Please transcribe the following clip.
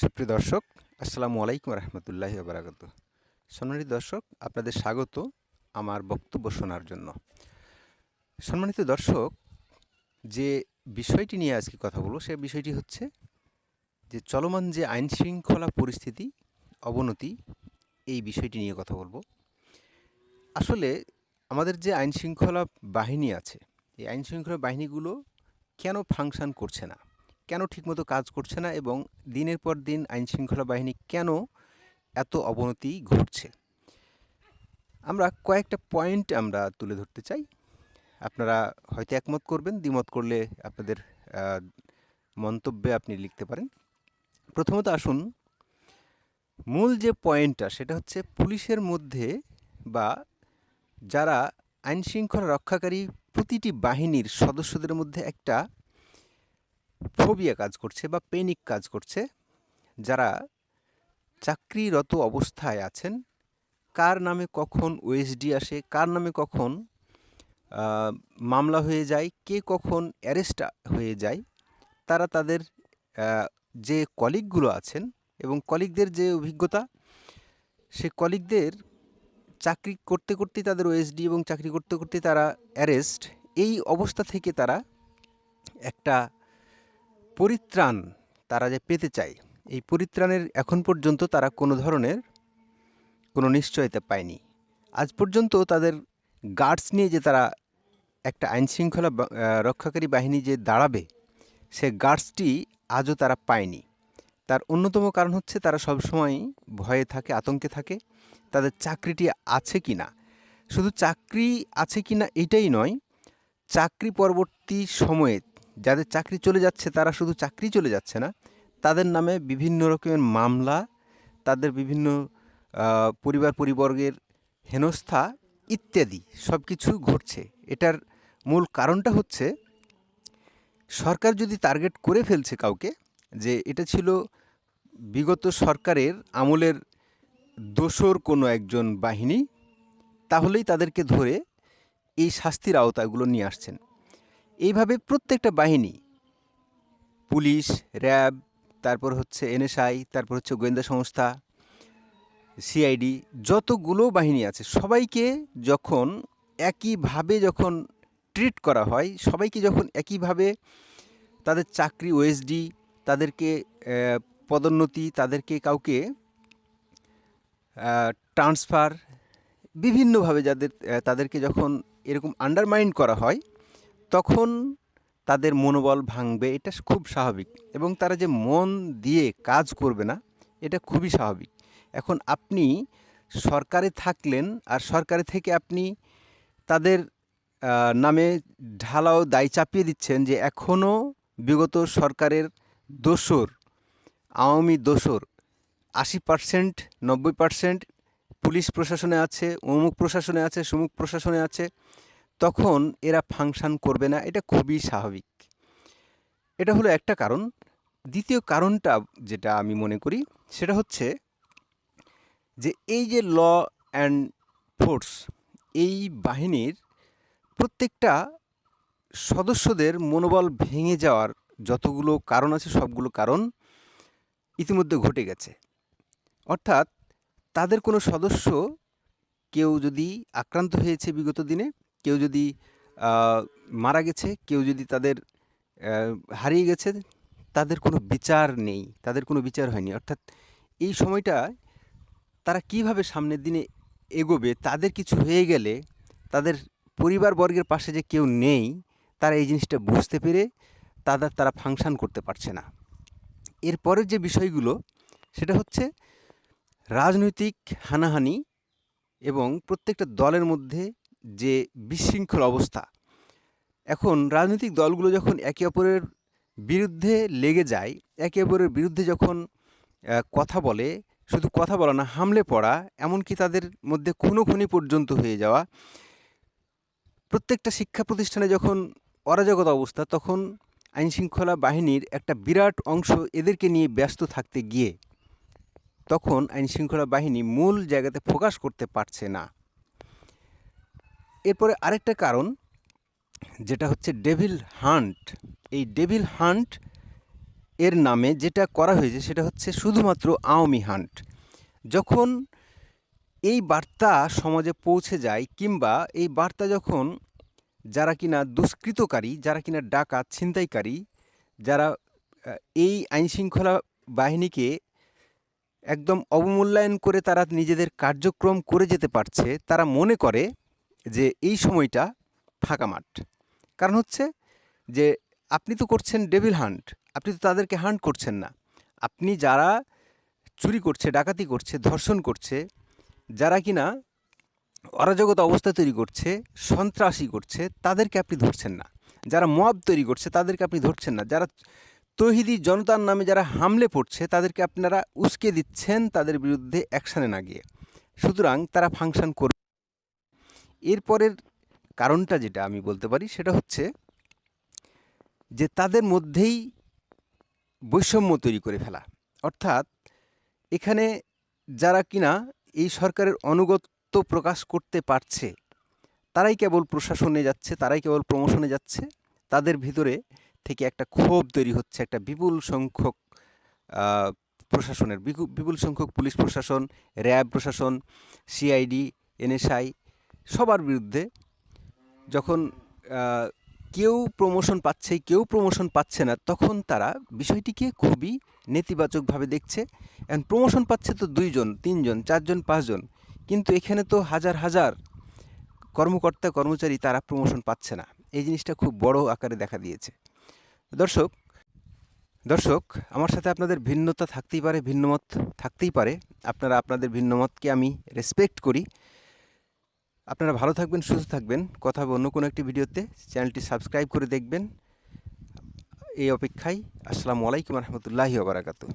সুপ্রিয় দর্শক, আসসালামু আলাইকুম রহমতুল্লাহি বারাকাতু সম্মানিত দর্শক, আপনাদের স্বাগত আমার বক্তব্য শোনার জন্য। সম্মানিত দর্শক, যে বিষয়টি নিয়ে আজকে কথা বলব সে বিষয়টি হচ্ছে যে চলমান যে আইন শৃঙ্খলা পরিস্থিতি, অবনতি, এই বিষয়টি নিয়ে কথা বলব। আসলে আমাদের যে আইন শৃঙ্খলা বাহিনী আছে, এই আইন শৃঙ্খলা বাহিনীগুলো কেন ফাংশন করছে না? কেন ঠিকমতো কাজ করছে না এবং দিনের পর দিন আইন শৃঙ্খলা বাহিনী কেন এত অবনতি ঘটছে? আমরা কয়েকটা পয়েন্ট আমরা তুলে ধরতে চাই। আপনারা হয়তো একমত করবেন, দ্বিমত করলে আপনাদের মন্তব্যে আপনি লিখতে পারেন। প্রথমত আসুন, মূল যে পয়েন্টটা সেটা হচ্ছে পুলিশের মধ্যে বা যারা আইন শৃঙ্খলা রক্ষাকারী প্রতিটি বাহিনীর সদস্যদের মধ্যে একটা ফোবিয়া কাজ করছে বা পেনিক কাজ করছে, যারা চাকরিরত অবস্থায় আছেন, কার নামে কখন ওএসডি আসে, কার নামে কখন মামলা হয়ে যায়, কে কখন অ্যারেস্ট হয়ে যায়, তারা তাদের যে কলিগগুলো আছেন এবং কলিগদের যে অভিজ্ঞতা, সে কলিগদের চাকরি করতে করতে তাদের ওএসডি এবং চাকরি করতে করতে তারা অ্যারেস্ট এই অবস্থা থেকে তারা একটা পরিত্রাণ তারা যে পেতে চায়, এই পরিত্রাণের এখন পর্যন্ত তারা কোনো ধরনের কোনো নিশ্চয়তা পায়নি। আজ পর্যন্ত তাদের গার্ডস নিয়ে যে তারা একটা আইনশৃঙ্খলা বা- রক্ষাকারী বাহিনী যে দাঁড়াবে, সে গার্ডসটি আজও তারা পায়নি। তার অন্যতম কারণ হচ্ছে তারা সবসময় ভয়ে থাকে, আতঙ্কে থাকে। তাদের চাকরিটি আছে কি না? শুধু চাকরি আছে কি না এটাই নয়, চাকরি পরবর্তী সময়ে যাদের চাকরি চলে যাচ্ছে, তারা শুধু চাকরি চলে যাচ্ছে না, তাদের নামে বিভিন্ন রকমের মামলা, তাদের বিভিন্ন পরিবার পরিবর্গের হেনস্থা ইত্যাদি সব কিছু ঘটছে। এটার মূল কারণটা হচ্ছে, সরকার যদি টার্গেট করে ফেলছে কাউকে যে এটা ছিল বিগত সরকারের আমলের দোষর কোনো একজন বাহিনী, তাহলেই তাদেরকে ধরে এই শাস্তির আওতাগুলো নিয়ে আসছেন। এইভাবে প্রত্যেকটা বাহিনী, পুলিশ, র্যাব, তারপর হচ্ছে এনএসআই, তারপর হচ্ছে গোয়েন্দা সংস্থা, সিআইডি, যতগুলো বাহিনী আছে, সবাইকে যখন একইভাবে যখন ট্রিট করা হয়, সবাইকে যখন একইভাবে তাদের চাকরি ওএসডি তাদেরকে পদোন্নতি, তাদেরকে কাউকে ট্রান্সফার বিভিন্নভাবে যাদের তাদেরকে যখন এরকম আন্ডারমাইন্ড করা হয় তখন তাদের মনোবল ভাঙবে, এটা খুব স্বাভাবিক। এবং তারা যে মন দিয়ে কাজ করবে না, এটা খুবই স্বাভাবিক। এখন আপনি সরকারে থাকলেন আর সরকারে থেকে আপনি তাদের নামে ঢালাও দায় চাপিয়ে দিচ্ছেন যে এখনও বিগত সরকারের দোসর, আওয়ামী দোসর, আশি পার্সেন্ট, নব্বই পার্সেন্ট পুলিশ প্রশাসনে আছে, অমুক প্রশাসনে আছে, সুমুক প্রশাসনে আছে। তখন এরা ফাংশন করবে না, এটা খুবই স্বাভাবিক। এটা হলো একটা কারণ। দ্বিতীয় কারণটা যেটা আমি মনে করি, সেটা হচ্ছে যে এই যে ল অ্যান্ড ফোর্স, এই বাহিনীর প্রত্যেকটা সদস্যদের মনোবল ভেঙে যাওয়ার যতগুলো কারণ আছে, সবগুলো কারণ ইতিমধ্যে ঘটে গেছে। অর্থাৎ তাদের কোনো সদস্য কেউ যদি আক্রান্ত হয়েছে বিগত দিনে কেউ যদি মারা গেছে, কেউ যদি তাদের হারিয়ে গেছে, তাদের কোনো বিচার নেই, তাদের কোনো বিচার হয়নি। অর্থাৎ এই সময়টা তারা কীভাবে সামনের দিনে এগোবে, তাদের কিছু হয়ে গেলে, তাদের পরিবারবর্গের পাশে যে কেউ নেই, তারা এই জিনিসটা বুঝতে পেরে তাদের তারা ফাংশান করতে পারছে না। এরপরের যে বিষয়গুলো, সেটা হচ্ছে রাজনৈতিক হানাহানি এবং প্রত্যেকটা দলের মধ্যে যে বিশৃঙ্খল অবস্থা। এখন রাজনৈতিক দলগুলো যখন একে অপরের বিরুদ্ধে লেগে যায়, একে অপরের বিরুদ্ধে যখন কথা বলে, শুধু কথা বলা না, হামলে পড়া, এমনকি তাদের মধ্যে খুনোখুনি পর্যন্ত হয়ে যাওয়া, প্রত্যেকটা শিক্ষা প্রতিষ্ঠানে যখন অরাজকতা অবস্থা, তখন আইনশৃঙ্খলা বাহিনীর একটা বিরাট অংশ এদেরকে নিয়ে ব্যস্ত থাকতে গিয়ে, তখন আইনশৃঙ্খলা বাহিনী মূল জায়গাতে ফোকাস করতে পারছে না। এরপরে আরেকটা কারণ, যেটা হচ্ছে ডেভিল হান্ট। এই ডেভিল হান্ট এর নামে যেটা করা হয়েছে সেটা হচ্ছে শুধুমাত্র আওয়ামী হান্ট। যখন এই বার্তা সমাজে পৌঁছে যায় কিংবা এই বার্তা যখন যারা কিনা দুষ্কৃতকারী, যারা কিনা ডাকাত, ছিনতাইকারী, যারা এই আইনশৃঙ্খলা বাহিনীকে একদম অবমূল্যায়ন করে তারা নিজেদের কার্যক্রম করে যেতে পারছে, তারা মনে করে যে এই সময়টা ফাঁকা মাঠ। কারণ হচ্ছে যে আপনি তো করছেন ডেভিল হান্ট আপনি তো তাদেরকে হান্ট করছেন না। আপনি যারা চুরি করছে, ডাকাতি করছে, ধর্ষণ করছে, যারা কিনা অরাজকতা অবস্থা তৈরি করছে, সন্ত্রাসী করছে, তাদেরকে আপনি ধরছেন না। যারা মব তৈরি করছে, তাদেরকে আপনি ধরছেন না। যারা তহিদি জনতার নামে যারা হামলে পড়ছে, তাদেরকে আপনারা উস্কে দিচ্ছেন তাদের বিরুদ্ধে অ্যাকশানে না গিয়ে। সুতরাং তারা ফাংশন করবে এরপরের কারণটা যেটা আমি বলতে পারি সেটা হচ্ছে যে তাদের মধ্যেই বৈষম্য তৈরি করে ফেলা। অর্থাৎ এখানে যারা কিনা এই সরকারের অনুগত্য প্রকাশ করতে পারছে, তারাই কেবল প্রশাসনে যাচ্ছে, তারাই কেবল প্রমোশনে যাচ্ছে, তাদের ভিতরে থেকে একটা ক্ষোভ তৈরি হচ্ছে, একটা বিপুল সংখ্যক প্রশাসনের বিপুল সংখ্যক পুলিশ প্রশাসন, র্যাব প্রশাসন সিআইডি এনএসআই সবার বিরুদ্ধে যখন কেউ প্রমোশন পাচ্ছে, কেউ প্রমোশন পাচ্ছে না, তখন তারা বিষয়টিকে খুবই নেতিবাচকভাবে দেখছে। এখন প্রমোশন পাচ্ছে তো দুইজন, তিনজন, চারজন, পাঁচজন। কিন্তু এখানে তো হাজার হাজার কর্মকর্তা, কর্মচারী তারা প্রমোশন পাচ্ছে না। এই জিনিসটা খুব বড় আকারে দেখা দিয়েছে। দর্শক দর্শক, আমার সাথে আপনাদের ভিন্নতা থাকতেই পারে, ভিন্নমত থাকতেই পারে। আপনারা আপনাদের ভিন্নমতকে আমি রেসপেক্ট করি। আপনারা ভালো থাকবেন, সুস্থ থাকবেন। কথা হবে অন্য কোনো একটি ভিডিওতে। চ্যানেলটি সাবস্ক্রাইব করে দেখবেন। এই অপেক্ষায় আসসালামু আলাইকুম রহমতুল্লাহি বারাকাতু